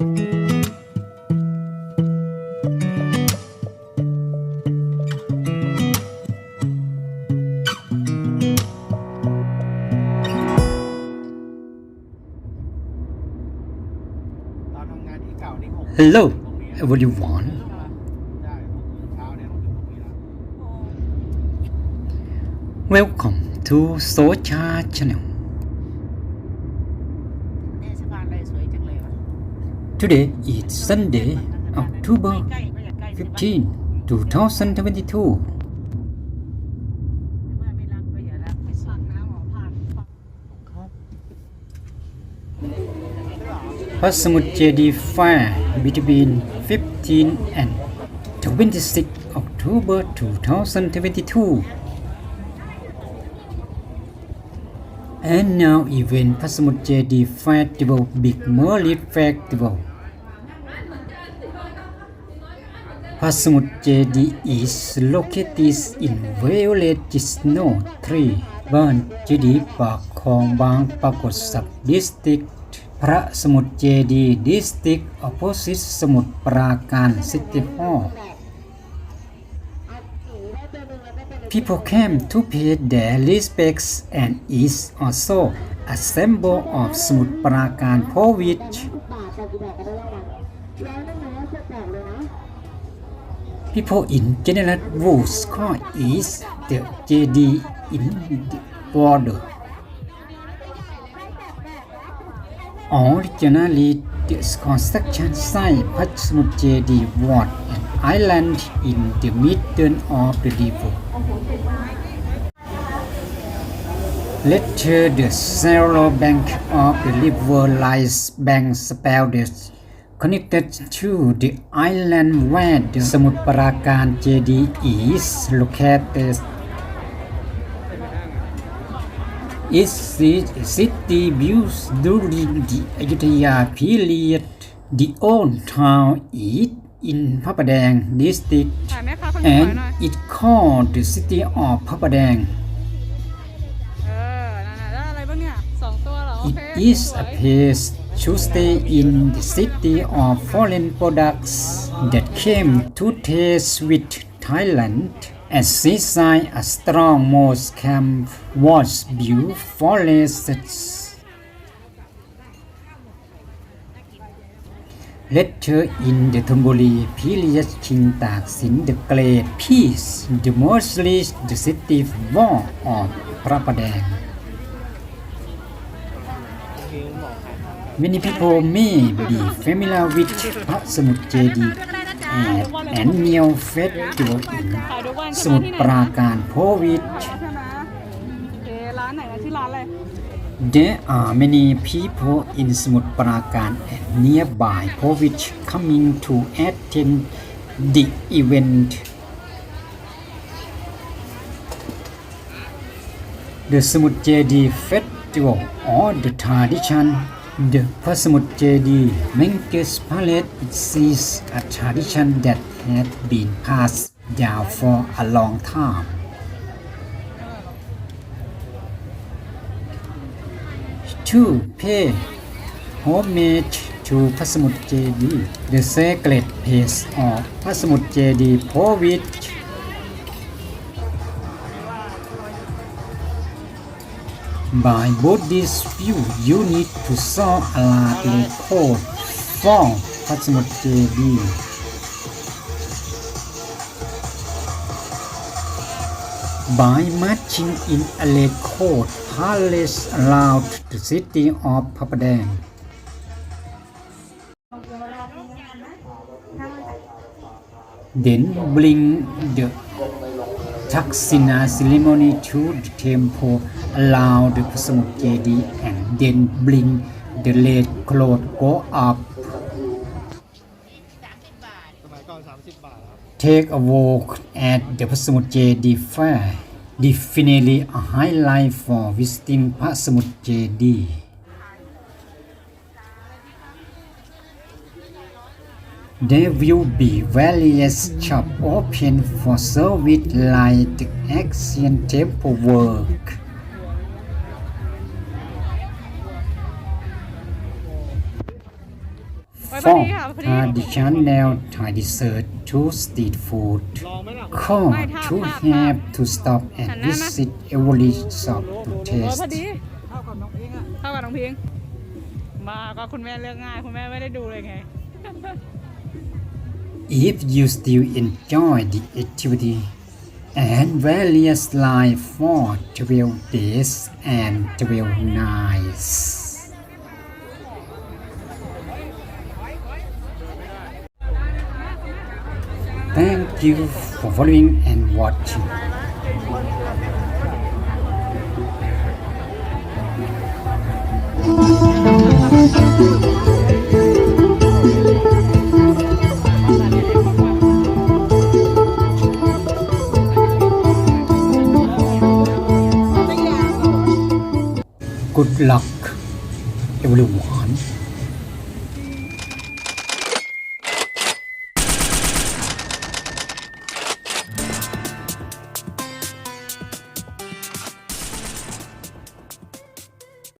Hello, what do you want? Welcome to Socha channel. Today is Sunday, October 15, 2022. Pasamut Jedi fire between 15 and 26 October 2022. And now event Pasamut Jedi Festival Big Merlin Festival. พระสมุทรเจดีย์ is located in Violet Snow 3 บ้านเจดีย์ปากคลองบางปรากฏสับ District พระสมุทรเจดีย์ District opposite สมุทรปราการ City Hall People came to pay their respects and is also a symbol of สมุทรปราการ for which people in general rules coin is the JD in the border. Originally, this construction site Patmut JD Ward an island in the middle of the river. Later, the shallow bank of the river lies bank spelled connected to the island where the สมุทรปราการ JD is located. Its city views during the Ayutthaya period. The old town is in พระประแดง district ถ่ายแม่ค้าคนนี้ถ่าย and หน่อย it called the city of พระประแดง เออ นั่นน่ะได้อะไรบ้างเนี่ยสองตัวเหรอ โอ It เค is สว a ย place to stay in the city of foreign products that came to taste with Thailand. As seaside, a strong moss camp was built forests. Later in the Thonburi period, King Taksin the Peace demolished the city wall of Prapadang. มินิพิโพมี่บีเฟมิลาวิทพระสมุทรเจดีแอนเมียวเฟสติวัลสมุทรปราการโพวิทร้านไหนนะชื่อร้านอะไร There are many people in สมุทรปราการ and nearby Povich coming to attend the event. The Samut Jedi Festival or the tradition The พระสมุทรเจดีย์ Menkes Palace is a tradition that had been passed down for a long time. to pay homage to พระสมุทรเจดีย์ The sacred place of พระสมุทรเจดีย์ for which By Buddhist view, you need to solve a Latin code for Patsimot JD. By marching in a late court, palace allowed the city of Papadang. Then bring the Taksina ceremony to the temple around the Pasamut Jedi and then bring the red cloth go up สมัยก่อน 30 บาทครับ Take a walk at the Pasamut Jedi Fair. Definitely a highlight for visiting Pasamut Jedi. There will be various shops open for service like the ancient temple work. พอ 4. ดีค่ะพอดี Traditional Thai dessert to street food ลองไหมล่ะ Call ไม่ท่า to ภาพ have to stop and หันหน้ามา visit every shop to โอ้พอ taste ดี เท่ากับน้องเองอ่ะ เท่ากับน้องพิงมาก็คุณแม่เลือกง่าย คุณแม่ไม่ได้ดูเลยไง If you still enjoy the activity and various life for 12 days and 12 nights. Thank you for following and watching. กุด ลัก everyone